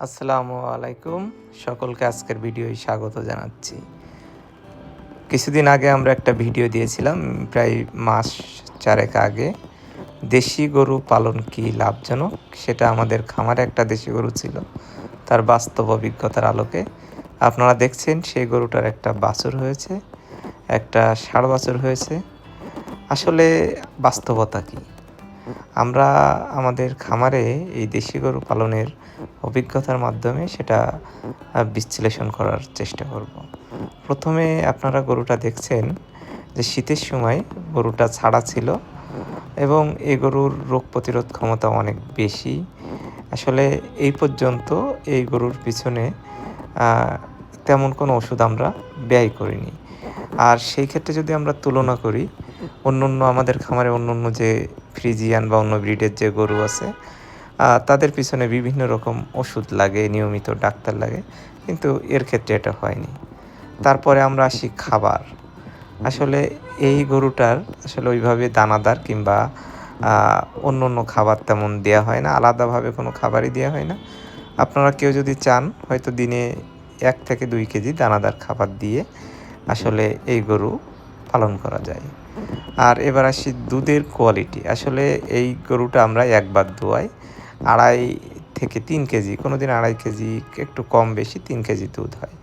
আসসালামু আলাইকুম। সকলকে আজকের ভিডিওয় স্বাগত জানাচ্ছি। কিছুদিন আগে আমরা একটা ভিডিও দিয়েছিলাম, প্রায় মাস চারেক আগে। দেশি গরু পালন কি লাভজনক? সেটা আমাদের খামারে একটা দেশি গরু ছিল, তার বাস্তব অভিজ্ঞতার আলোকে। আপনারা দেখছেন সেই গরুটার একটা বাছুর হয়েছে, একটা ষাড় বাছুর হয়েছে। আসলে বাস্তবতা কী? আমরা আমাদের খামারে এই দেশি গরু পালনের অভিজ্ঞতার মাধ্যমে সেটা বিশ্লেষণ করার চেষ্টা করব। প্রথমে আপনারা গরুটা দেখছেন যে শীতের সময় গরুটা ছাড়া ছিল এবং এই গরুর রোগ প্রতিরোধ ক্ষমতা অনেক বেশি। আসলে এই পর্যন্ত এই গরুর পিছনে তেমন কোনো ওষুধ আমরা ব্যয় করিনি। আর সেই ক্ষেত্রে যদি আমরা তুলনা করি অন্য অন্য আমাদের খামারে অন্য অন্য যে ফ্রিজিয়ান বা অন্য ব্রিডের যে গরু আছে তাদের পিছনে বিভিন্ন রকম ওষুধ লাগে, নিয়মিত ডাক্তার লাগে, কিন্তু এর ক্ষেত্রে এটা হয়নি। তারপরে আমরা আসি খাবার। আসলে এই গরুটার আসলে ওইভাবে দানাদার কিংবা অন্য অন্য খাবার তেমন দেওয়া হয় না, আলাদাভাবে কোনো খাবারই দেওয়া হয় না। আপনারা কেউ যদি চান, হয়তো দিনে এক থেকে দুই কেজি দানাদার খাবার দিয়ে আসলে এই গরু পালন করা যায়। আর এবার আসি দুধের কোয়ালিটি আসলে এই গরুটা আমরা একবার দোয়াই আড়াই থেকে তিন কেজি কোনো দিন আড়াই কেজি, একটু কম বেশি তিন কেজি দুধ হয়।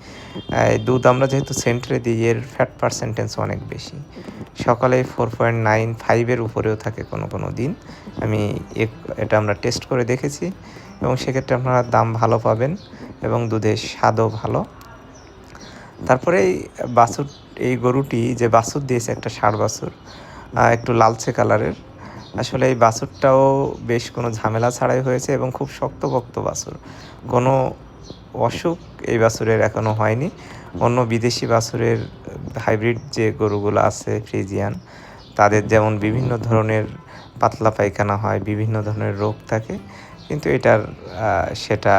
দুধ আমরা যেহেতু সেন্টারে দিই, এর ফ্যাট পার্সেন্টেজ অনেক বেশি। সকালে ফোর পয়েন্ট নাইন ফাইভের উপরেও থাকে কোনো কোনো দিন। আমি এটা আমরা টেস্ট করে দেখেছি এবং সেক্ষেত্রে আপনারা দাম ভালো পাবেন এবং দুধের স্বাদও ভালো। তারপরে বাছুর এই গরুটি যে বাছুর দিয়েছে, একটা ষাড় বাছুর একটু লালচে কালারের। আসলে এই বাছুরটাও বেশ কোনো ঝামেলা ছাড়াই হয়েছে এবং খুব শক্তপোক্ত বাছুর কোনো অসুখ এই বাছুরের এখনও হয়নি। অন্য বিদেশি বাছুরের হাইব্রিড যে গরুগুলো আছে, ফ্রিজিয়ান, তাদের যেমন বিভিন্ন ধরনের পাতলা পায়খানা হয়, বিভিন্ন ধরনের রোগ থাকে, কিন্তু এটার সেটা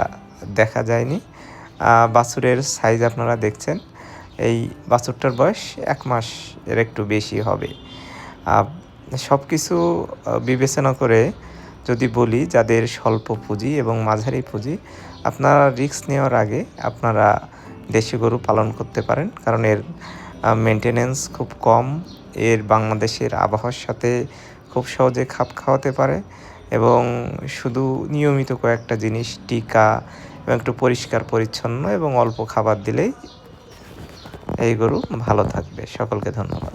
দেখা যায়নি। বাছুরের সাইজ আপনারা দেখছেন এই বাছুরটার বয়স এক মাস, এর একটু বেশি হবে। সব কিছু বিবেচনা করে যদি বলি যাদের স্বল্প পুঁজি এবং মাঝারি পুঁজি, আপনারা রিস্ক নেওয়ার আগে আপনারা দেশি গরু পালন করতে পারেন। কারণ এর মেনটেনেন্স খুব কম। এর বাংলাদেশের আবহাওয়ার সাথে খুব সহজে খাপ খাওয়াতে পারে এবং শুধু নিয়মিত কয়েকটা জিনিস, টিকা এবং একটু পরিষ্কার, পরিচ্ছন্ন এবং অল্প খাবার দিলেই এই গরু ভালো থাকবে। সকলকে ধন্যবাদ।